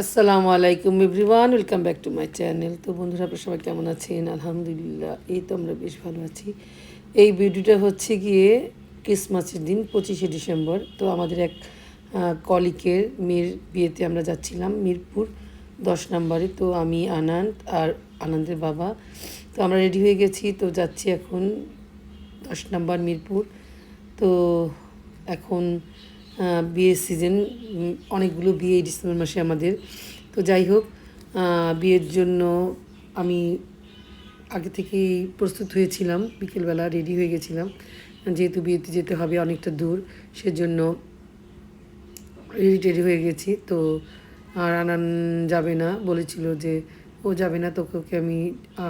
আসসালামু আলাইকুম everyone, welcome back to my channel. তো বন্ধুরা, আপনার সবাই কেমন আছেন? আলহামদুলিল্লাহ, এই তো আমরা বেশ ভালো আছি। এই ভিডিওটা হচ্ছে গিয়ে ক্রিসমাসের দিন, পঁচিশে ডিসেম্বর। তো আমাদের এক কলিকের মেয়ের বিয়েতে আমরা যাচ্ছিলাম, মিরপুর দশ নম্বরে। তো আমি, আনন্দ আর আনন্দের বাবা। তো আমরা রেডি হয়ে গেছি, তো যাচ্ছি এখন দশ নম্বর মিরপুর। তো এখন বিয়ের সিজন অনেকগুলো বিয়ে এই ডিসেম্বর মাসে আমাদের। তো যাই হোক বিয়ের জন্য আমি আগে থেকেই প্রস্তুত হয়েছিলাম। বিকেলবেলা রেডি হয়ে গেছিলাম। যেহেতু বিয়েতে যেতে হবে অনেকটা দূর, সেজন্য রেডি টেডি হয়ে গেছি। তো, আর আনান যাবে না, বলেছিল যে ও যাবে না, তোকে ওকে আমি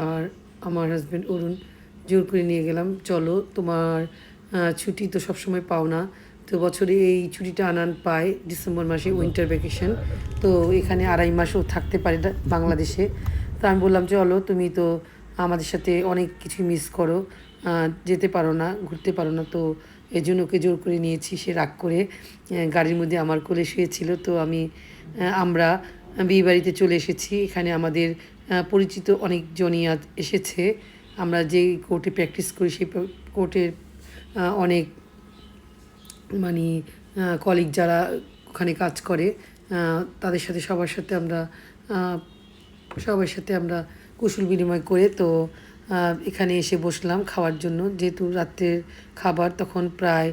আর আমার হাজব্যান্ড অরুণ জোর করে নিয়ে গেলাম। চলো, তোমার ছুটি তো সবসময় পাও না। তো বছরে এই ছুটিটা আনান পায় ডিসেম্বর মাসে উইন্টার ভ্যাকেশন তো এখানে আড়াই মাসও থাকতে পারে বাংলাদেশে। তো আমি বললাম চলো তুমি তো আমাদের সাথে অনেক কিছু মিস করো। যেতে পারো না, ঘুরতে পারো না। তো এই জন্য ওকে জোর করে নিয়েছি, সে রাগ করে গাড়ির মধ্যে আমার কোলে শুয়েছিল। তো আমি আমরা বিয়ে বাড়িতে চলে এসেছি। এখানে আমাদের পরিচিত অনেকজনই আজ এসেছে। আমরা যে কোর্টে প্র্যাকটিস করি, সেই কোর্টের অনেক মানে কলিগ যারা ওখানে কাজ করে তাদের সাথে সবার সাথে আমরা সবার সাথে আমরা কুশল বিনিময় করে তো এখানে এসে বসলাম খাওয়ার জন্য। যেহেতু রাত্রের খাবার তখন প্রায়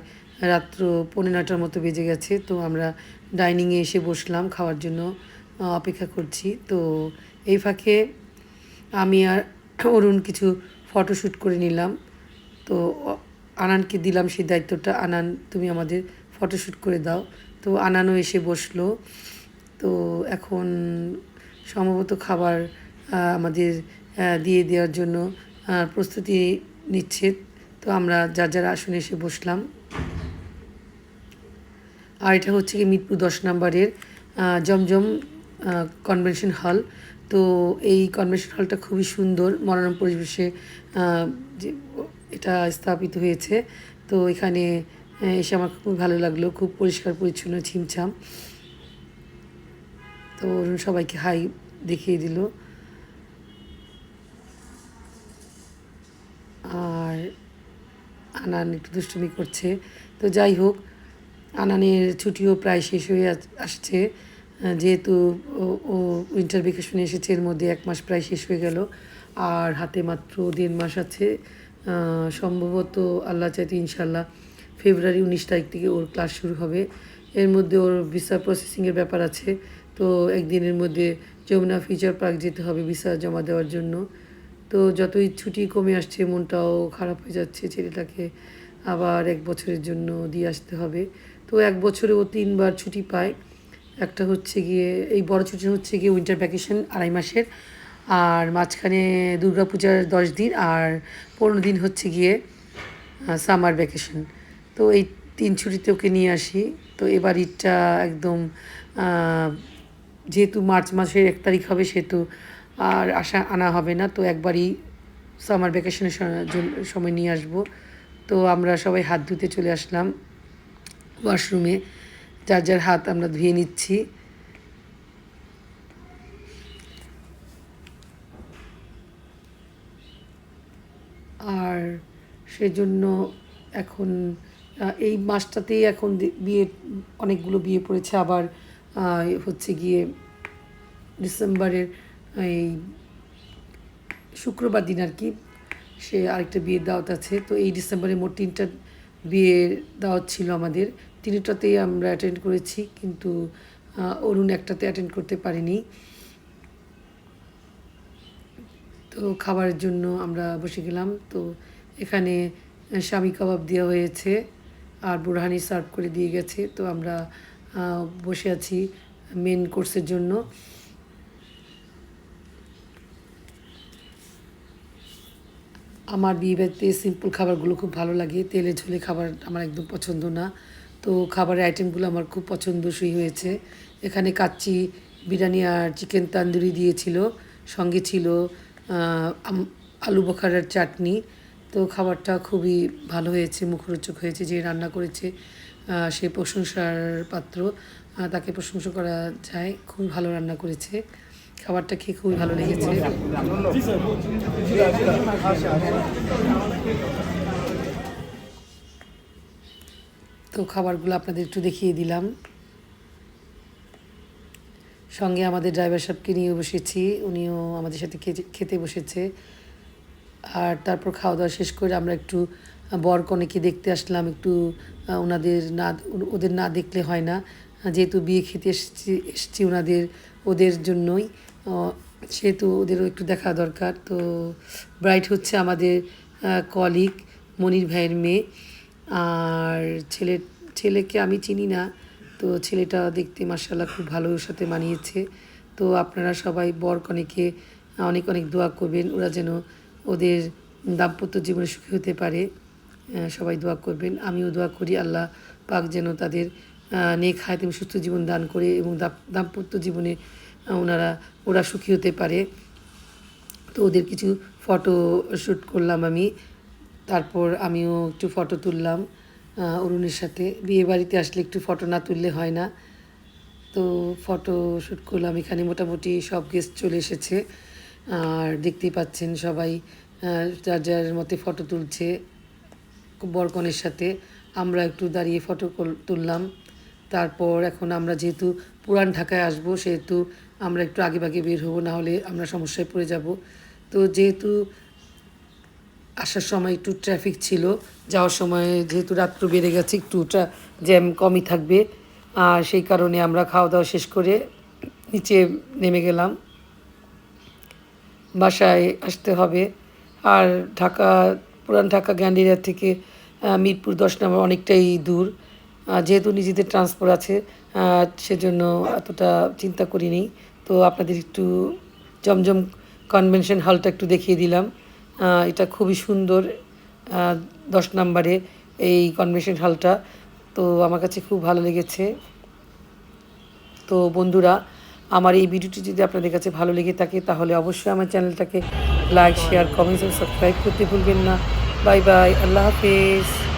রাত্র পৌনে নটার মতো বেজে গেছে, তো আমরা ডাইনিংয়ে এসে বসলাম খাওয়ার জন্য অপেক্ষা করছি। তো এই ফাঁকে আমি আর অরুণ কিছু ফটোশ্যুট করে নিলাম। তো আনানকে দিলাম সেই দায়িত্বটা। আনান, তুমি আমাদের ফটোশ্যুট করে দাও। তো আনানও এসে বসল। তো এখন সম্ভবত খাবার আমাদের দিয়ে দেওয়ার জন্য প্রস্তুতি নিচ্ছে। তো আমরা যার যার আসনে এসে বসলাম। আর এটা হচ্ছে কি মিরপুর দশ নম্বরের জমজম কনভেনশন হল। তো এই কনভেনশন হলটা খুবই সুন্দর। মনোরম পরিবেশে যে এটা স্থাপিত হয়েছে। তো এখানে এসে আমার খুব ভালো লাগল। খুব পরিষ্কার, পরিচ্ছন্ন ছিমছাম। তো অরুণ সবাইকে হাই দেখিয়ে দিল। আর আনান একটু দুষ্টুমি করছে। তো যাই হোক, আনানের ছুটিও প্রায় শেষ হয়ে আসছে। যেহেতু ও- উইন্টার ভেকেশনে এসেছে, এর মধ্যে এক মাস প্রায় শেষ হয়ে গেল। আর হাতে মাত্র দেড় মাস আছে। সম্ভবত আল্লাহ চাইতে ইনশাল্লাহ ফেব্রুয়ারি উনিশ তারিখ থেকে ওর ক্লাস শুরু হবে। এর মধ্যে ওর ভিসা প্রসেসিংয়ের ব্যাপার আছে। তো একদিনের মধ্যে যমুনা ফিউচার পার্ক যেতে হবে ভিসা জমা দেওয়ার জন্য। তো যতই ছুটি কমে আসছে, মনটাও খারাপ হয়ে যাচ্ছে ছেলেটাকে আবার এক বছরের জন্য দিয়ে আসতে হবে। তো এক বছরে ও তিনবার ছুটি পায়। একটা হচ্ছে গিয়ে, এই বড় ছুটি হচ্ছে গিয়ে উইন্টার ভ্যাকেশন আড়াই মাসের। আর মাঝখানে দুর্গাপূজার দশ দিন আর পনেরো দিন হচ্ছে গিয়ে সামার ভ্যাকেশন তো এই তিন ছুটিতে ওকে নিয়ে আসি। তো এবার ঈদটা একদম যেহেতু মার্চ মাসের এক তারিখ হবে সেহেতু আর আসা, আনা হবে না। তো একবারই সামার ভ্যাকেশনের সময় নিয়ে আসব। তো আমরা সবাই হাত ধুতে চলে আসলাম ওয়াশরুমে যার যার হাত আমরা ধুয়ে নিচ্ছি। আর সেজন্য এখন এই মাসটাতেই এখন বিয়ে, অনেকগুলো বিয়ে পড়েছে। আবার হচ্ছে গিয়ে ডিসেম্বরের এই শুক্রবার দিন আর কি সে আরেকটা বিয়ের দাওয়াত আছে। তো এই ডিসেম্বরে মোট তিনটা বিয়ের দাওয়াত ছিল আমাদের। তিনটাতেই আমরা অ্যাটেন্ড করেছি, কিন্তু অরুণ একটাতে অ্যাটেন্ড করতে পারিনি। তো খাবারের জন্য আমরা বসে গেলাম। তো এখানে স্বামী কাবাব দেওয়া হয়েছে আর বুরহানি সার্ভ করে দিয়ে গেছে। তো আমরা বসে আছি মেন কোর্সের জন্য। আমার বিয়ে বাড়িতে সিম্পল খাবারগুলো খুব ভালো লাগে। তেলে ঝোলে খাবার আমার একদম পছন্দ না। তো খাবারের আইটেমগুলো আমার খুব পছন্দসই হয়েছে। এখানে কাচ্চি, বিরিয়ানি আর চিকেন তান্দুরি দিয়েছিল। সঙ্গে ছিল আলু বোখারার চাটনি। তো খাবারটা খুবই ভালো হয়েছে, মুখরোচক হয়েছে, যে রান্না করেছে সে প্রশংসার পাত্র তাকে প্রশংসা করা যায়, খুবই ভালো রান্না করেছে। খাবারটা খেয়ে খুবই ভালো লেগেছে। তো খাবারগুলো আপনাদের একটু দেখিয়ে দিলাম। সঙ্গে আমাদের ড্রাইভার সাহেবকে নিয়ে বসেছি, উনিও আমাদের সাথে খেতে বসেছে। আর তারপর খাওয়া দাওয়া শেষ করে আমরা একটু বর কনেকে দেখতে আসলাম, একটু ওনাদের না, ওদের না দেখলে হয় না। যেহেতু বিয়ে খেতে এসেছি এসেছি ওনাদের ওদের জন্যই। সেহেতু ওদেরও একটু দেখা দরকার। তো ব্রাইট হচ্ছে আমাদের কলিগ মনির ভাইয়ের মেয়ে। আর ছেলে, ছেলেকে আমি চিনি না। তো ছেলেটা দেখতে মার্শাল্লাহ খুব ভালো, ওর সাথে মানিয়েছে। তো আপনারা সবাই বর কনেকে অনেক অনেক দোয়া করবেন, ওরা যেন ওদের দাম্পত্য জীবনে সুখী হতে পারে। সবাই দোয়া করবেন, আমিও দোয়া করি, আল্লাহ পাক যেন তাদের নেক হায়াত সুস্থ জীবন দান করে এবং দাম্পত্য জীবনে ওনারা, ওরা সুখী হতে পারে। তো ওদের কিছু ফটো শ্যুট করলাম আমি, তারপর আমিও একটু ফটো তুললাম। অরুণের সাথে। বিয়ে বাড়িতে আসলে একটু ফটো না তুললে হয় না। তো ফটো শ্যুট করলাম, এখানে মোটামুটি সব গেস্ট চলে এসেছে। আর দেখতেই পাচ্ছেন সবাই যার যার মতে ফটো তুলছে বরকনের সাথে। আমরা একটু দাঁড়িয়ে ফটো তুললাম। তারপর এখন আমরা যেহেতু পুরান ঢাকায় আসব, সেহেতু আমরা একটু আগে ভাগে বের হব, না হলে আমরা সমস্যায় পড়ে যাব। তো যেহেতু আসার সময় একটু ট্রাফিক ছিল, যাওয়ার সময় যেহেতু রাত্র বেড়ে গেছে, একটু জ্যাম কমই থাকবে। আর সেই কারণে আমরা খাওয়া দাওয়া শেষ করে নিচে নেমে গেলাম। বাসায় আসতে হবে। আর ঢাকা, পুরান ঢাকা, গ্যান্ডিরা থেকে মিরপুর দশ নম্বর অনেকটাই দূর। যেহেতু নিজেদের ট্রান্সপোর্ট আছে সেজন্য এতটা চিন্তা করিনি। তো আপনাদের একটু জমজম কনভেনশন হলটা একটু দেখিয়ে দিলাম। এটা খুবই সুন্দর দশ নম্বরে এই কনভেনশন হলটা তো আমার কাছে খুব ভালো লেগেছে। তো বন্ধুরা, আমার এই ভিডিওটি যদি আপনাদের কাছে ভালো লেগে থাকে, তাহলে অবশ্যই আমার চ্যানেলটাকে লাইক শেয়ার কমেন্টস এবং সাবস্ক্রাইব করতে ভুলবেন না। বাই বাই আল্লাহ হাফেজ।